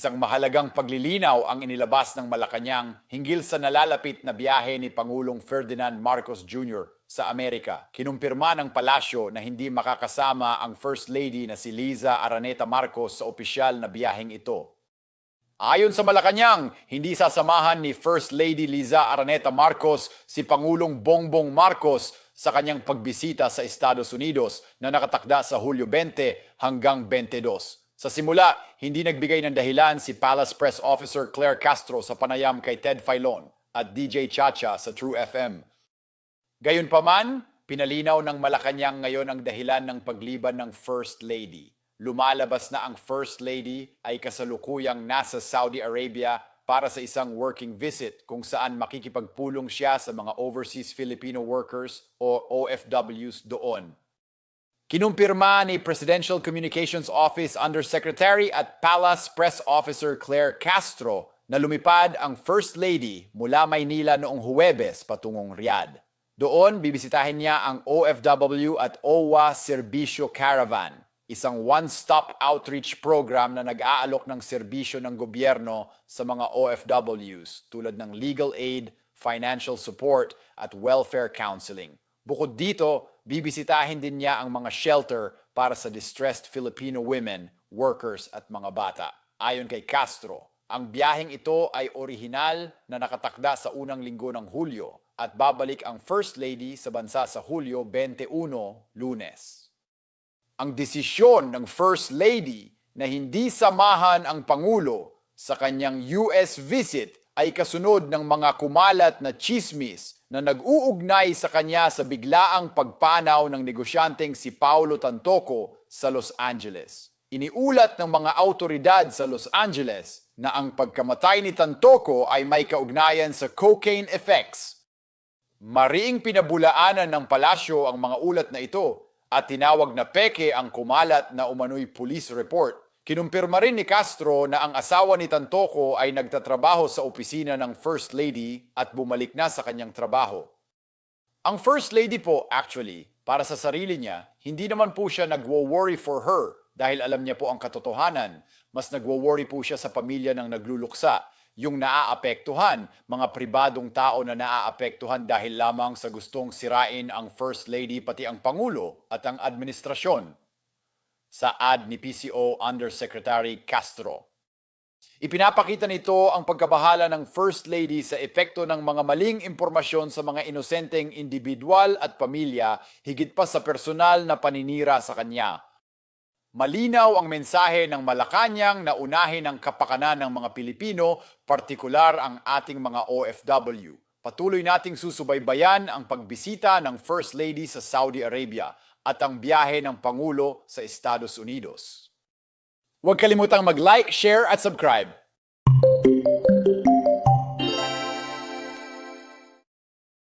Isang mahalagang paglilinaw ang inilabas ng Malacanang hinggil sa nalalapit na biyahe ni Pangulong Ferdinand Marcos Jr. sa Amerika. Kinumpirma ng palasyo na hindi makakasama ang First Lady na si Liza Araneta Marcos sa opisyal na biyaheng ito. Ayon sa Malacanang, hindi sasamahan ni First Lady Liza Araneta Marcos si Pangulong Bongbong Marcos sa kanyang pagbisita sa Estados Unidos na nakatakda sa Hulyo 20 hanggang 22. Sa simula, hindi nagbigay ng dahilan si Palace Press Officer Claire Castro sa panayam kay Ted Filon at DJ Chacha sa True FM. Gayunpaman, pinalinaw ng Malacanang ngayon ang dahilan ng pagliban ng First Lady. Lumalabas na ang First Lady ay kasalukuyang nasa Saudi Arabia para sa isang working visit kung saan makikipagpulong siya sa mga overseas Filipino workers o OFWs doon. Kinumpirma ni Presidential Communications Office Undersecretary at Palace Press Officer Claire Castro na lumipad ang First Lady mula Maynila noong Huwebes patungong Riyadh. Doon, bibisitahin niya ang OFW at OWA Serbisyo Caravan, isang one-stop outreach program na nag-aalok ng serbisyo ng gobyerno sa mga OFWs tulad ng legal aid, financial support at welfare counseling. Bukod dito, bibisitahin din niya ang mga shelter para sa distressed Filipino women, workers at mga bata. Ayon kay Castro, ang biyaheng ito ay orihinal na nakatakda sa unang linggo ng Hulyo at babalik ang First Lady sa bansa sa Hulyo 21, Lunes. Ang desisyon ng First Lady na hindi samahan ang Pangulo sa kanyang US visit ay kasunod ng mga kumalat na chismis na nag-uugnay sa kanya sa biglaang pagpanaw ng negosyanteng si Paulo Tantoco sa Los Angeles. Iniulat ng mga autoridad sa Los Angeles na ang pagkamatay ni Tantoco ay may kaugnayan sa cocaine effects. Mariing pinabulaanan ng palasyo ang mga ulat na ito at tinawag na peke ang kumalat na umano'y police report. Kinumpirma rin ni Castro na ang asawa ni Tantoco ay nagtatrabaho sa opisina ng First Lady at bumalik na sa kanyang trabaho. Ang First Lady po, actually, para sa sarili niya, hindi naman po siya nagwo-worry for her dahil alam niya po ang katotohanan. Mas nagwo-worry po siya sa pamilya ng nagluluksa, yung naaapektuhan, mga pribadong tao na naaapektuhan dahil lamang sa gustong sirain ang First Lady pati ang Pangulo at ang administrasyon sa ad ni PCO Undersecretary Castro. Ipinapakita nito ang pagkabahala ng First Lady sa epekto ng mga maling impormasyon sa mga inosenteng individual at pamilya higit pa sa personal na paninira sa kanya. Malinaw ang mensahe ng Malacanang na unahin ang kapakanan ng mga Pilipino, partikular ang ating mga OFW. Patuloy nating susubaybayan ang pagbisita ng First Lady sa Saudi Arabia at ang biyahe ng Pangulo sa Estados Unidos. Huwag kalimutang mag-like, share at subscribe.